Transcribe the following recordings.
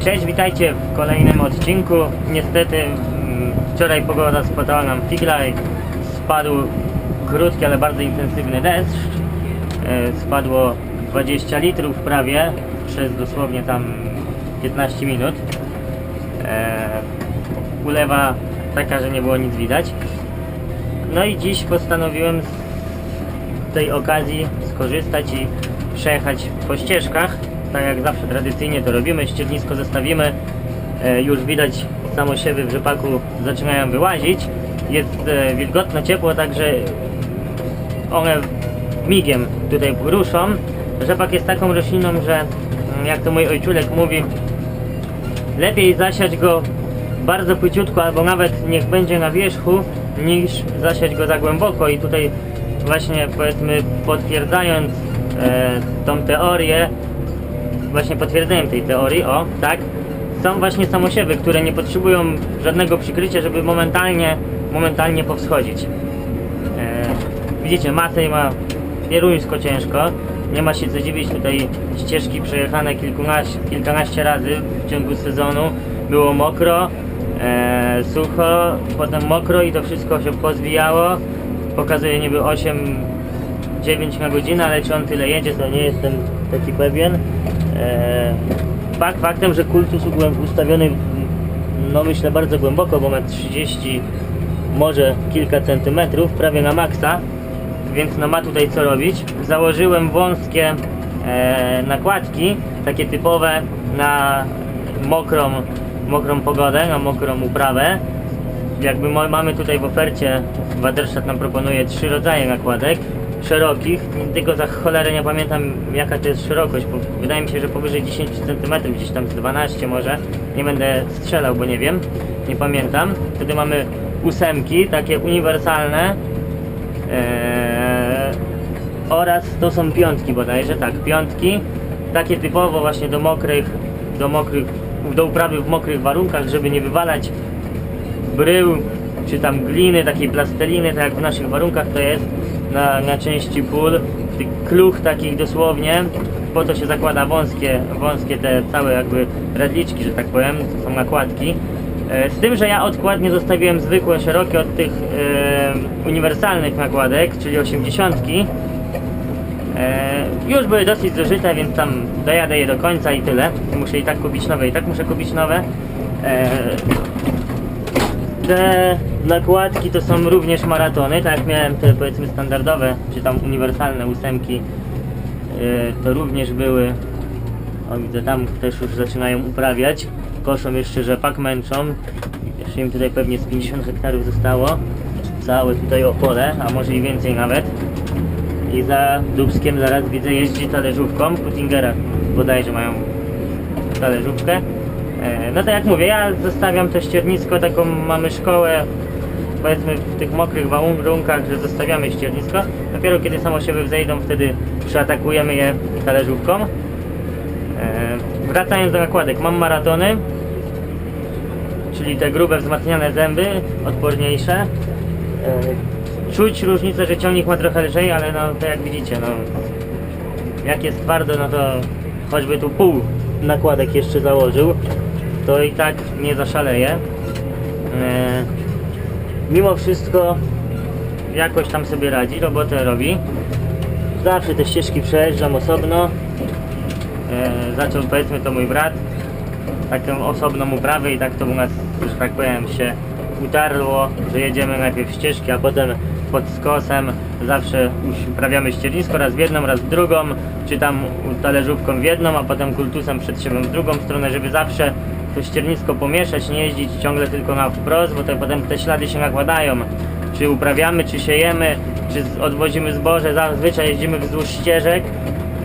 Cześć, witajcie w kolejnym odcinku. Niestety mm, wczoraj pogoda spotkała nam figla i spadł krótki, ale bardzo intensywny deszcz. E, Spadło 20 litrów prawie przez dosłownie tam 15 minut. E, Ulewa taka, że nie było nic widać. No i dziś postanowiłem z tej okazji skorzystać i przejechać po ścieżkach. Tak jak zawsze tradycyjnie to robimy, ściernisko zostawimy. E, już widać samosiewy w rzepaku zaczynają wyłazić. Jest e, wilgotno, ciepło, także one migiem tutaj ruszą. Rzepak jest taką rośliną, że mm, jak to mój ojczulek mówi, lepiej zasiać go bardzo płyciutko, albo nawet niech będzie na wierzchu, niż zasiać go za głęboko. I tutaj właśnie powiedzmy potwierdzając e, tą teorię, właśnie potwierdzeniem tej teorii, o tak, są właśnie samosiewy, które nie potrzebują żadnego przykrycia, żeby momentalnie, momentalnie powschodzić. E, widzicie, Matej ma pieruńsko ciężko. Nie ma się co dziwić, tutaj ścieżki przejechane kilkunaście, kilkanaście razy w ciągu sezonu. Było mokro, e, sucho, potem mokro i to wszystko się pozwijało. Pokazuje niby 8 9 na godzinę, ale czy on tyle jedzie, to nie jestem taki pewien. E, fakt faktem, że kultus byłem ustawiony, no myślę bardzo głęboko, bo ma 30, może kilka centymetrów, prawie na maksa, więc no ma tutaj co robić. Założyłem wąskie e, nakładki, takie typowe na mokrą, mokrą pogodę, na mokrą uprawę. Jakby mamy tutaj w ofercie, Wadersztat nam proponuje trzy rodzaje nakładek szerokich, tylko za cholerę nie pamiętam jaka to jest szerokość, wydaje mi się, że powyżej 10 cm, gdzieś tam z 12 może, nie będę strzelał, bo nie wiem, nie pamiętam. Wtedy mamy ósemki, takie uniwersalne, eee, oraz to są piątki bodajże, tak, piątki, takie typowo właśnie do mokrych, do mokrych, do uprawy w mokrych warunkach, żeby nie wywalać brył, czy tam gliny, takiej plasteliny, tak jak w naszych warunkach to jest, na, na części pól, kluch takich dosłownie, po to się zakłada wąskie, wąskie te całe jakby redliczki, że tak powiem, to są nakładki. E, Z tym, że ja odkładnie zostawiłem zwykłe, szerokie od tych e, uniwersalnych nakładek, czyli 80. E, już były dosyć zużyte, więc tam dojadę je do końca i tyle. Muszę i tak kupić nowe, i tak muszę kupić nowe. E, te nakładki to są również maratony, tak jak miałem te powiedzmy standardowe, czy tam uniwersalne ósemki, yy, to również były, o widzę tam też już zaczynają uprawiać, koszą jeszcze rzepak, męczą, jeszcze im tutaj pewnie z 50 hektarów zostało, całe tutaj opole, a może i więcej nawet. I za Dubskiem zaraz widzę jeździ talerzówką, Putingera bodajże mają talerzówkę. E, No to jak mówię, ja zostawiam to ściernisko, taką mamy szkołę, powiedzmy w tych mokrych warunkach, że zostawiamy ściernisko. Dopiero kiedy samosiewy wzejdą, wtedy przeatakujemy je talerzówką. E, Wracając do nakładek, mam maratony, czyli te grube wzmacniane zęby, odporniejsze. E, Czuć różnicę, że ciągnik ma trochę lżej, ale no to jak widzicie, no jak jest twardo, no to choćby tu pół nakładek jeszcze założył, to i tak nie zaszaleje. E, mimo wszystko jakoś tam sobie radzi, robotę robi. Zawsze te ścieżki przejeżdżam osobno. E, zaczął powiedzmy to mój brat taką osobną uprawę i tak to u nas, że tak powiem, się utarło, że jedziemy najpierw ścieżki, a potem pod skosem zawsze uprawiamy ściernisko raz w jedną, raz w drugą, czy tam talerzówką w jedną, a potem kultusem przed siebie w drugą stronę, żeby zawsze to ściernisko pomieszać, nie jeździć ciągle tylko na wprost, bo to potem te ślady się nakładają. Czy uprawiamy, czy siejemy, czy odwozimy zboże, zazwyczaj jeździmy wzdłuż ścieżek,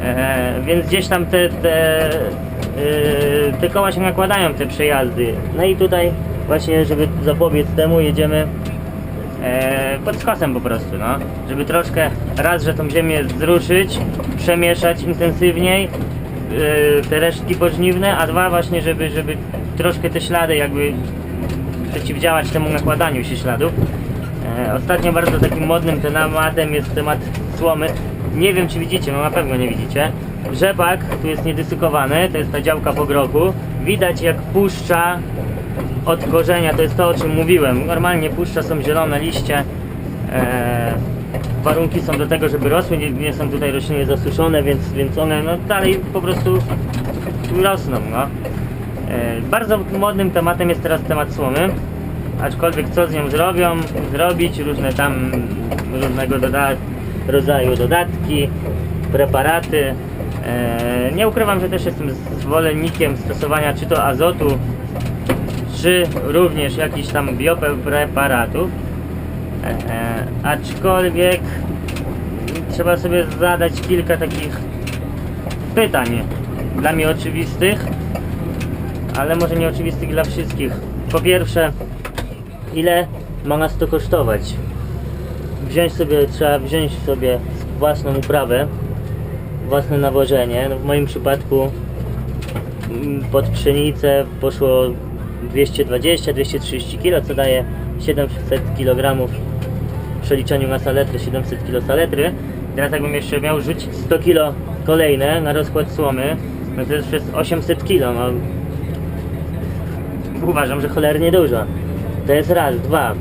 E, więc gdzieś tam te, te, e, te koła się nakładają, te przejazdy. No i tutaj właśnie, żeby zapobiec temu, jedziemy e, pod skosem po prostu, no. Żeby troszkę raz, że tą ziemię zruszyć, przemieszać intensywniej, e, te resztki pożniwne, a dwa właśnie, żeby, żeby troszkę te ślady jakby przeciwdziałać temu nakładaniu się śladów. E, Ostatnio bardzo takim modnym tematem jest temat słomy. Nie wiem czy widzicie, no na pewno nie widzicie. rzepak tu jest niedysykowany, to jest ta działka po grochu. Widać jak puszcza od korzenia, to jest to o czym mówiłem. Normalnie puszcza są zielone liście. E, warunki są do tego, żeby rosły, nie, nie są tutaj rośliny zasuszone, więc, więc one no, dalej po prostu rosną. No. E, bardzo modnym tematem jest teraz temat słomy. Aczkolwiek co z nią zrobią, zrobić, różne tam różnego rodzaju dodatki, preparaty. E, nie ukrywam, że też jestem zwolennikiem stosowania czy to azotu, czy również jakichś tam biopreparatów. E, aczkolwiek trzeba sobie zadać kilka takich pytań dla mnie oczywistych, ale może nieoczywistych dla wszystkich. Po pierwsze, ile ma nas to kosztować? Wziąć sobie, trzeba wziąć sobie własną uprawę, własne nawożenie. No w moim przypadku mm, pod pszenicę poszło 220-230 kg, co daje 700 kg w przeliczeniu na saletry, 700 kg saletry. Teraz jakbym jeszcze miał rzucić 100 kg kolejne na rozkład słomy, no to jest przez 800 kg. No, uważam, że cholernie dużo. To jest raz, dwa.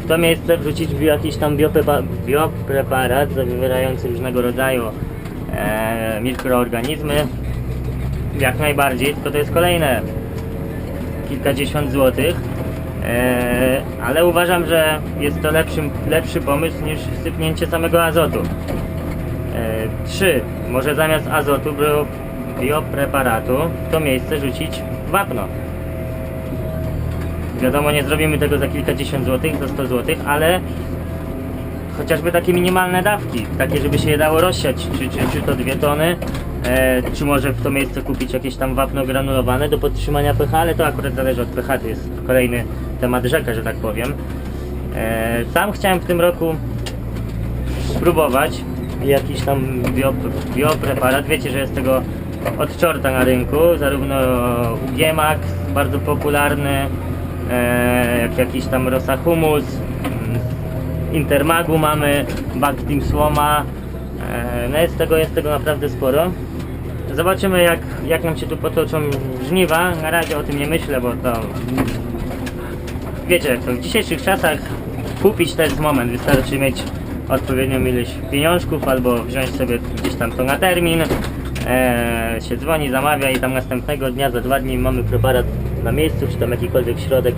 W to miejsce wrzucić jakiś tam bioprepa- biopreparat zawierający różnego rodzaju e, mikroorganizmy. Jak najbardziej, tylko to jest kolejne kilkadziesiąt złotych. E, ale uważam, że jest to lepszy, lepszy pomysł niż sypnięcie samego azotu. E, trzy, może zamiast azotu, bio, biopreparatu, w to miejsce rzucić wapno. Wiadomo, nie zrobimy tego za kilkadziesiąt złotych, za 100 złotych, ale chociażby takie minimalne dawki, takie, żeby się je dało rozsiać, czy, czy, czy to dwie tony, e, czy może w to miejsce kupić jakieś tam wapno granulowane do podtrzymania pH, ale to akurat zależy od pH, to jest kolejny temat rzeka, że tak powiem. E, sam chciałem w tym roku spróbować jakiś tam bio, biopreparat. Wiecie, że jest tego od czorta na rynku, zarówno Ugiemax, bardzo popularny, jakiś tam Rosa Humus, mm, Intermagu mamy, Bactim Słoma, e, no jest tego, jest tego naprawdę sporo. Zobaczymy jak, jak nam się tu potoczą żniwa, na razie o tym nie myślę, bo to wiecie jak to w dzisiejszych czasach kupić to jest moment, wystarczy mieć odpowiednią ilość pieniążków albo wziąć sobie gdzieś tam to na termin, e, się dzwoni, zamawia i tam następnego dnia, za dwa dni mamy preparat na miejscu, czy tam jakikolwiek środek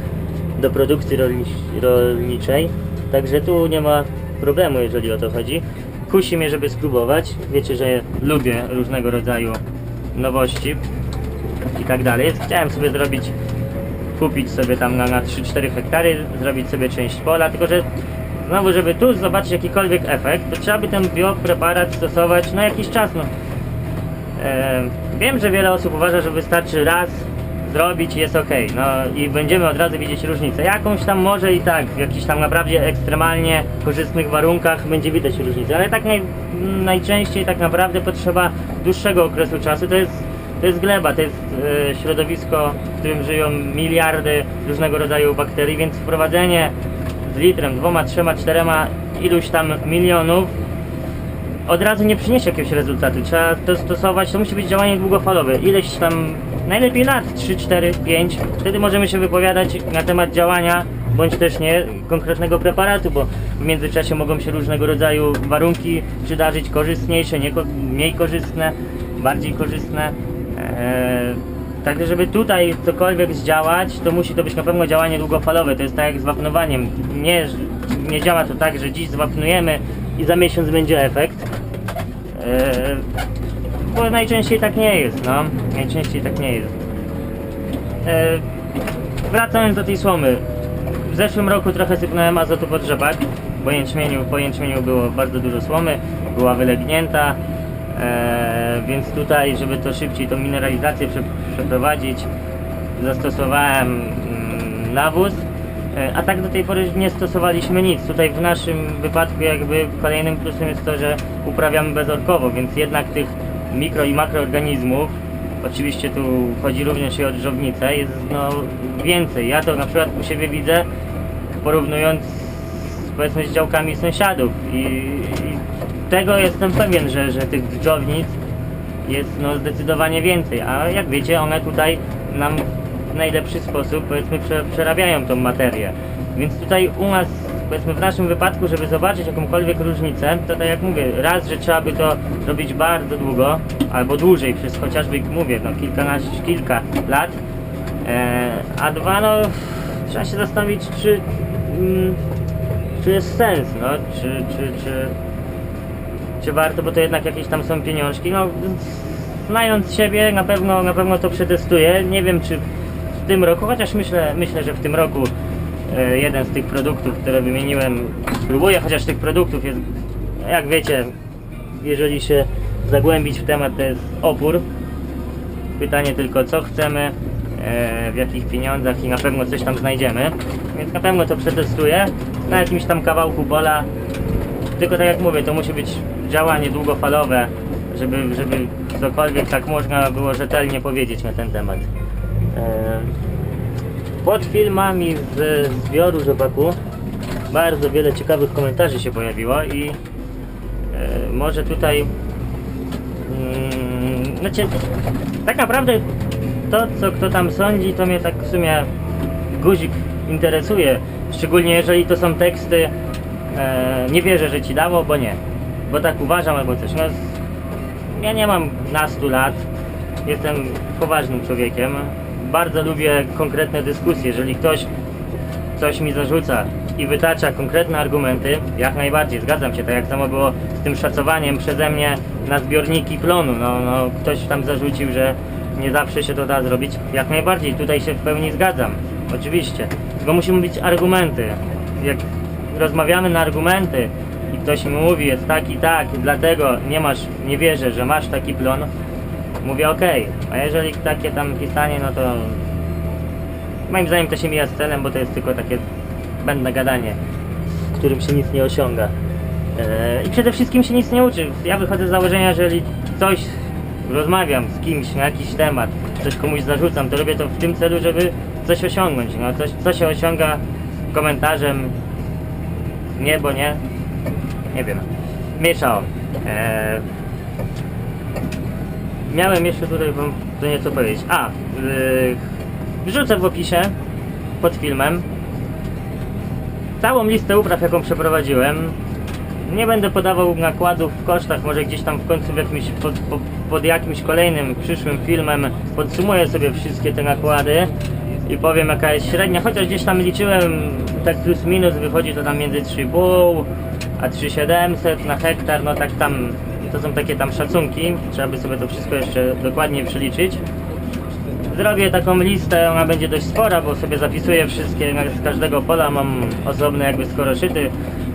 do produkcji rolni rolniczej, także tu nie ma problemu jeżeli o to chodzi. Kusi mnie, żeby spróbować, wiecie, że lubię różnego rodzaju nowości i tak dalej, chciałem sobie zrobić kupić sobie tam na, na 3-4 hektary, zrobić sobie część pola, tylko że znowu, żeby tu zobaczyć jakikolwiek efekt, to trzeba by ten biopreparat stosować na jakiś czas. No. Wiem, że wiele osób uważa, że wystarczy raz zrobić jest ok, no i będziemy od razu widzieć różnicę. Jakąś tam może i tak, w jakichś tam naprawdę ekstremalnie korzystnych warunkach będzie widać różnicę, ale tak naj, najczęściej tak naprawdę potrzeba dłuższego okresu czasu, to jest to jest gleba, to jest e, środowisko, w którym żyją miliardy różnego rodzaju bakterii, więc wprowadzenie z litrem, dwoma, trzema, czterema iluś tam milionów od razu nie przyniesie jakiegoś rezultatu. Trzeba to stosować, to musi być działanie długofalowe. Ileś tam, najlepiej lat, 3, 4, 5. Wtedy możemy się wypowiadać na temat działania, bądź też nie konkretnego preparatu, bo w międzyczasie mogą się różnego rodzaju warunki przydarzyć, korzystniejsze, nie, mniej korzystne, bardziej korzystne. Eee, Także żeby tutaj cokolwiek zdziałać, to musi to być na pewno działanie długofalowe. To jest tak jak z wapnowaniem. Nie, nie działa to tak, że dziś zwapnujemy i za miesiąc będzie efekt. Eee, bo najczęściej tak nie jest, no. Najczęściej tak nie jest. Eee, wracając do tej słomy. W zeszłym roku trochę sypnąłem azotu pod rzepak. Po jęczmieniu, po jęczmieniu było bardzo dużo słomy, była wylegnięta. Eee, więc tutaj, żeby to szybciej, tą mineralizację prze, przeprowadzić, zastosowałem mm, nawóz. E, A tak do tej pory nie stosowaliśmy nic. Tutaj w naszym wypadku jakby kolejnym plusem jest to, że uprawiamy bezorkowo, więc jednak tych mikro i makroorganizmów, oczywiście tu chodzi również o drżownicę, jest no więcej. Ja to na przykład u siebie widzę, porównując powiedzmy z działkami sąsiadów i, i tego jestem pewien, że, że tych dżdżownic jest no zdecydowanie więcej, a jak wiecie one tutaj nam w najlepszy sposób powiedzmy prze, przerabiają tą materię. Więc tutaj u nas powiedzmy w naszym wypadku, żeby zobaczyć jakąkolwiek różnicę, to tak jak mówię, raz, że trzeba by to robić bardzo długo, albo dłużej, przez chociażby mówię, no kilkanaście, kilka lat, e, a dwa no trzeba się zastanowić czy, mm, czy jest sens, no, czy, czy, czy, czy warto, bo to jednak jakieś tam są pieniążki, no znając siebie na pewno, na pewno to przetestuję, nie wiem czy w tym roku, chociaż myślę, myślę, że w tym roku jeden z tych produktów, które wymieniłem, spróbuję, chociaż tych produktów jest, jak wiecie, jeżeli się zagłębić w temat, to jest opór. Pytanie tylko, co chcemy, e, w jakich pieniądzach i na pewno coś tam znajdziemy. Więc na pewno to przetestuję na jakimś tam kawałku pola. Tylko tak jak mówię, to musi być działanie długofalowe, żeby, żeby cokolwiek tak można było rzetelnie powiedzieć na ten temat. Pod filmami z zbioru rzepaku bardzo wiele ciekawych komentarzy się pojawiło i e, może tutaj mm, znaczy tak naprawdę to co kto tam sądzi to mnie tak w sumie guzik interesuje. Szczególnie jeżeli to są teksty e, nie wierzę, że ci dało, bo nie. Bo tak uważam albo coś. No, ja nie mam nastu lat. Jestem poważnym człowiekiem bardzo lubię konkretne dyskusje. Jeżeli ktoś coś mi zarzuca i wytacza konkretne argumenty, jak najbardziej, zgadzam się, tak jak samo było z tym szacowaniem przeze mnie na zbiorniki plonu, no, no ktoś tam zarzucił, że nie zawsze się to da zrobić, jak najbardziej, tutaj się w pełni zgadzam, oczywiście, tylko muszą być argumenty, jak rozmawiamy na argumenty i ktoś mi mówi, jest tak i tak, dlatego nie masz, nie wierzę, że masz taki plon, mówię okej, a jeżeli takie tam pisanie, no to Moim zdaniem to się mija z celem, bo to jest tylko takie zbędne gadanie, w którym się nic nie osiąga. Eee, I przede wszystkim się nic nie uczy. Ja wychodzę z założenia, że jeżeli coś rozmawiam z kimś na jakiś temat, coś komuś zarzucam, to robię to w tym celu, żeby coś osiągnąć. No, coś, co się osiąga komentarzem nie, bo nie, nie wiem. Mieszał. Eee, miałem jeszcze tutaj wam to nieco powiedzieć. A, yy, wrzucę w opisie pod filmem całą listę upraw, jaką przeprowadziłem. Nie będę podawał nakładów w kosztach, może gdzieś tam w końcu w jakimś, pod, pod, jakimś kolejnym przyszłym filmem podsumuję sobie wszystkie te nakłady i powiem jaka jest średnia, chociaż gdzieś tam liczyłem tak plus minus wychodzi to tam między 3,5 a 3,700 na hektar, no tak tam to są takie tam szacunki, trzeba by sobie to wszystko jeszcze dokładnie przeliczyć. Zrobię taką listę, ona będzie dość spora, bo sobie zapisuję wszystkie z każdego pola, mam osobne jakby skoroszyty,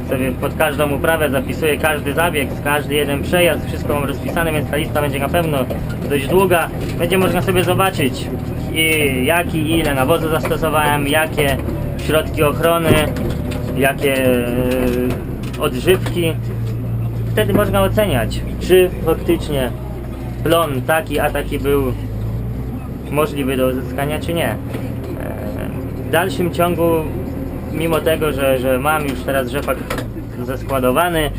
sobie pod każdą uprawę zapisuję każdy zabieg, każdy jeden przejazd, wszystko mam rozpisane, więc ta lista będzie na pewno dość długa. Będzie można sobie zobaczyć i jaki i ile nawozu zastosowałem, jakie środki ochrony, jakie e, odżywki. Wtedy można oceniać, czy faktycznie plon taki a taki był możliwy do uzyskania, czy nie. W dalszym ciągu, mimo tego, że, że mam już teraz rzepak zeskładowany,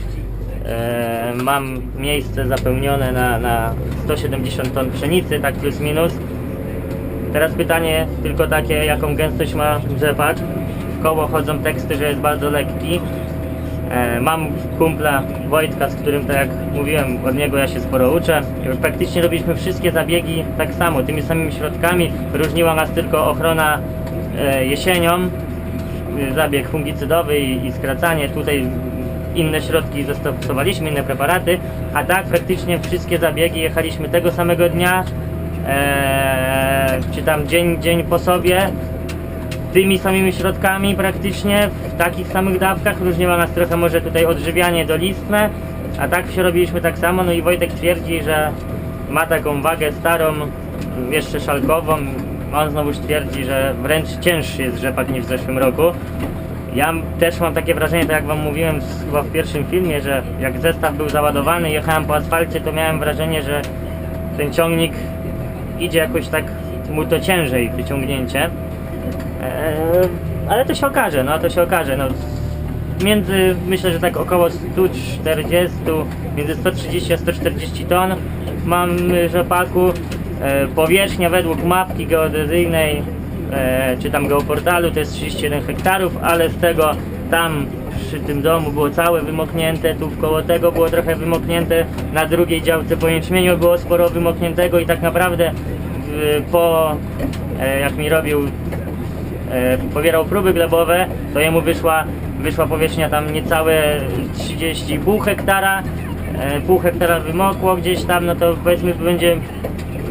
e, mam miejsce zapełnione na, na 170 ton pszenicy, tak plus minus. Teraz pytanie tylko takie, jaką gęstość ma rzepak. W koło chodzą teksty, że jest bardzo lekki. E, Mam kumpla Wojtka, z którym tak jak mówiłem, od niego ja się sporo uczę. Praktycznie robiliśmy wszystkie zabiegi tak samo, tymi samymi środkami. Różniła nas tylko ochrona e, jesienią, e, zabieg fungicydowy i, skracanie. Tutaj inne środki zastosowaliśmy, inne preparaty, a tak praktycznie wszystkie zabiegi jechaliśmy tego samego dnia, czy tam dzień, dzień po sobie tymi samymi środkami praktycznie, w takich samych dawkach, różniło nas trochę może tutaj odżywianie dolistne, a tak się robiliśmy tak samo, no i Wojtek twierdzi, że ma taką wagę starą, jeszcze szalkową, on znowuż twierdzi, że wręcz cięższy jest rzepak niż w zeszłym roku. Ja też mam takie wrażenie, tak jak wam mówiłem chyba w pierwszym filmie, że jak zestaw był załadowany, jechałem po asfalcie, to miałem wrażenie, że ten ciągnik idzie jakoś tak mu to ciężej wyciągnięcie. Eee, ale to się okaże, no to się okaże. No, między, myślę, że tak około 140, między 130 a 140 ton mam y, rzepaku. E, powierzchnia według mapki geodezyjnej, e, czy tam geoportalu to jest 31 hektarów, ale z tego tam przy tym domu było całe wymoknięte, tu koło tego było trochę wymoknięte, na drugiej działce po jęczmieniu było sporo wymokniętego i tak naprawdę y, po e, jak mi robił pobierał próby glebowe, to jemu wyszła, wyszła powierzchnia tam niecałe 30,5 hektara. E, pół hektara wymokło gdzieś tam, no to powiedzmy będzie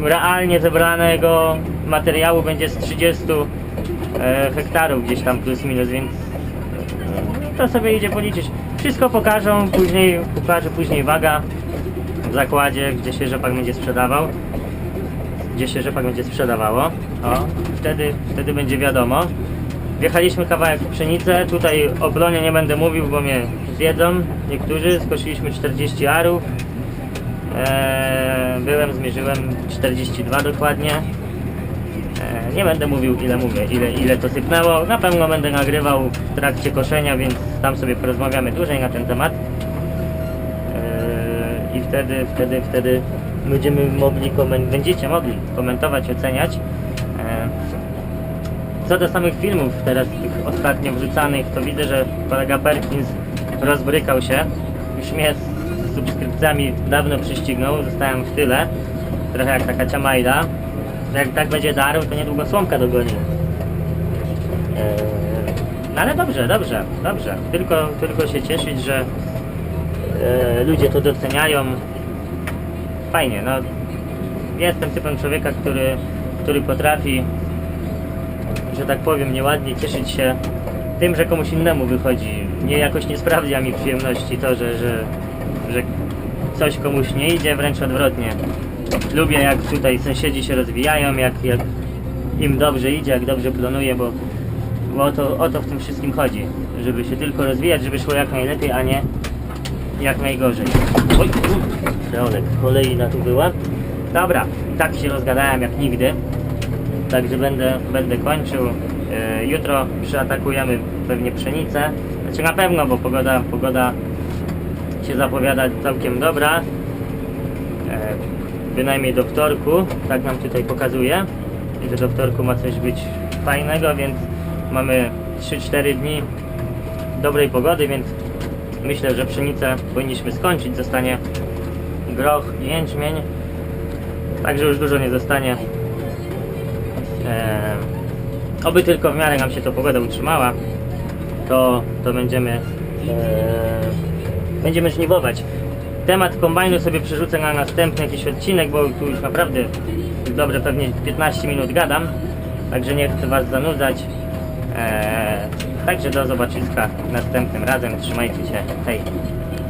realnie zebranego materiału będzie z 30 e, hektarów gdzieś tam plus minus, więc e, to sobie idzie policzyć. Wszystko pokażą, później pokaże później waga w zakładzie, gdzie się rzepak będzie sprzedawał gdzie się rzepak będzie sprzedawało. O, wtedy, wtedy będzie wiadomo. Wjechaliśmy kawałek w pszenicę, tutaj o bronie nie będę mówił, bo mnie zjedzą niektórzy. Skosiliśmy 40 arów. Eee, byłem, zmierzyłem 42 dokładnie. Eee, nie będę mówił ile mówię, ile, ile to sypnęło. Na pewno będę nagrywał w trakcie koszenia, więc tam sobie porozmawiamy dłużej na ten temat. Eee, I wtedy, wtedy, wtedy będziemy mogli będziecie mogli komentować, oceniać. Eee, Co do samych filmów teraz tych ostatnio wrzucanych, to widzę, że kolega Perkins rozbrykał się. Już mnie z, subskrypcjami dawno przyścignął, zostałem w tyle. Trochę jak taka ciamajda. Jak tak będzie darł, to niedługo słomka dogoni. Eee, No ale dobrze, dobrze, dobrze. Tylko, tylko się cieszyć, że e, ludzie to doceniają. Fajnie, no. Jestem typem człowieka, który, który potrafi, że tak powiem, nieładnie cieszyć się tym, że komuś innemu wychodzi. Nie jakoś nie sprawia mi przyjemności to, że, że, że coś komuś nie idzie, wręcz odwrotnie. Lubię jak tutaj sąsiedzi się rozwijają, jak, jak im dobrze idzie, jak dobrze planuje, bo, bo o, to, o to w tym wszystkim chodzi. Żeby się tylko rozwijać, żeby szło jak najlepiej, a nie jak najgorzej. Oj, Freolek, kolejna tu była. Dobra, tak się rozgadałem jak nigdy. Także będę, będę kończył. E, jutro przeatakujemy pewnie pszenicę. Znaczy na pewno, bo pogoda, pogoda się zapowiada całkiem dobra. E, bynajmniej do wtorku, tak nam tutaj pokazuje, że do wtorku ma coś być fajnego, więc mamy 3-4 dni dobrej pogody, więc myślę, że pszenicę powinniśmy skończyć. Zostanie groch i jęczmień, także już dużo nie zostanie. Eee, oby tylko w miarę nam się to pogoda utrzymała, to, to będziemy eee, będziemy żniwować. Temat kombajnu sobie przerzucę na następny jakiś odcinek, bo tu już naprawdę dobrze pewnie 15 minut gadam, także nie chcę Was zanudzać. Eee, także do zobaczyska następnym razem. Trzymajcie się. Hej.